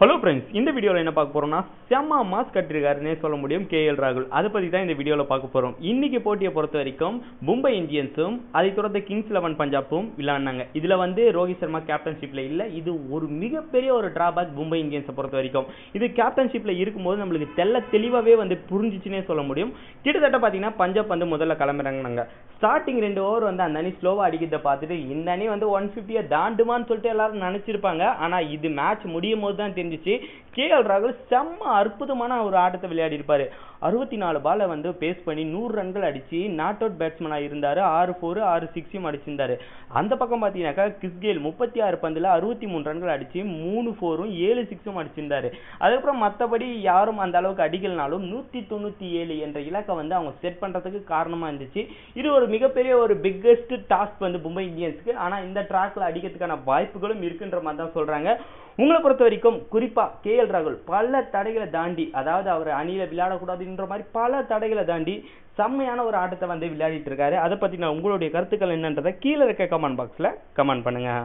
Hello friends இந்த வீடியோவில் என்ன பார்க்க போகிறோம்னா செம்ம மாஸ் கட்டிருக்காருன்னே சொல்ல முடியும் கேஎல் ராகுல். அதை பற்றி தான் இந்த வீடியோவில் பார்க்க போகிறோம் இன்றைக்கி போட்டியை பொறுத்த வரைக்கும் மும்பை இந்தியன்ஸும் அதை தொடர்ந்து கிங்ஸ் லெவன் பஞ்சாப்பும் விளையாடினாங்க. இதில் வந்து ரோஹித் சர்மா கேப்டன்ஷிப்பில் இல்லை இது ஒரு மிகப்பெரிய ஒரு டிராபேக் மும்பை இந்தியன்ஸை பொறுத்த வரைக்கும். இது கேப்டன்ஷிப்பில் இருக்கும்போது நம்மளுக்கு தெல்ல தெளிவாகவே வந்து புரிஞ்சிச்சுன்னே சொல்ல முடியும். கிட்டத்தட்ட பார்த்தீங்கன்னா பஞ்சாப் வந்து முதல்ல கிளம்புறாங்க ஸ்டார்டிங் ரெண்டு ஓவர் வந்து அந்த அணி ஸ்லோவாக அடிக்கிறத பார்த்துட்டு இந்த அணி வந்து ஒன் ஃபிஃப்டியை தாண்டுமான்னு சொல்லிட்டு எல்லாரும் நினச்சிருப்பாங்க. ஆனால் இது மேட்ச் முடியும் போது தான் தெரிஞ்சிச்சு. கேஎல் ராகுல் செம்ம அற்புதமான ஒரு ஆட்டத்தை விளையாடி இருப்பாரு அறுபத்தி நாலு பாலை வந்து பேஸ் பண்ணி நூறு ரன்கள் அடிச்சு நாட் அவுட் பேட்ஸ்மேனாக இருந்தார். ஆறு ஃபோரு ஆறு சிக்ஸையும் அடிச்சிருந்தாரு. அந்த பக்கம் பார்த்தீங்கன்னாக்கா கிஸ்கேல் முப்பத்தி ஆறு பந்தில் அறுபத்தி மூணு ரன்கள் அடிச்சு மூணு ஃபோரும் ஏழு சிக்ஸும் அடிச்சிருந்தாரு. அதுக்கப்புறம் மற்றபடி யாரும் அந்த அளவுக்கு அடிக்கலனாலும் நூற்றி தொண்ணூற்றி ஏழு என்ற இலக்கை வந்து அவங்க செட் பண்ணுறதுக்கு காரணமாக இருந்துச்சு. இது ஒரு மிகப்பெரிய ஒரு பிக்கெஸ்ட் டாஸ்க் வந்து மும்பை இந்தியன்ஸ்க்கு. ஆனால் இந்த ட்ராக்ல அடிக்கிறதுக்கான வாய்ப்புகளும் இருக்குன்ற மாதிரி தான் சொல்கிறாங்க உங்களை பொறுத்த வரைக்கும் குறிப்பாக கேஎல் ராகுல் பல தடைகளை தாண்டி அதாவது அவர் அணியில் விளையாடக்கூடாதுன்ற மாதிரி பல தடைகளை தாண்டி செம்மையான ஒரு ஆட்டத்தை வந்து விளையாடிட்டு இருக்காரு. அதை பற்றி நான் உங்களுடைய கருத்துக்கள் என்னன்றதை கீழே இருக்க கமெண்ட் பாக்ஸில் கமெண்ட் பண்ணுங்கள்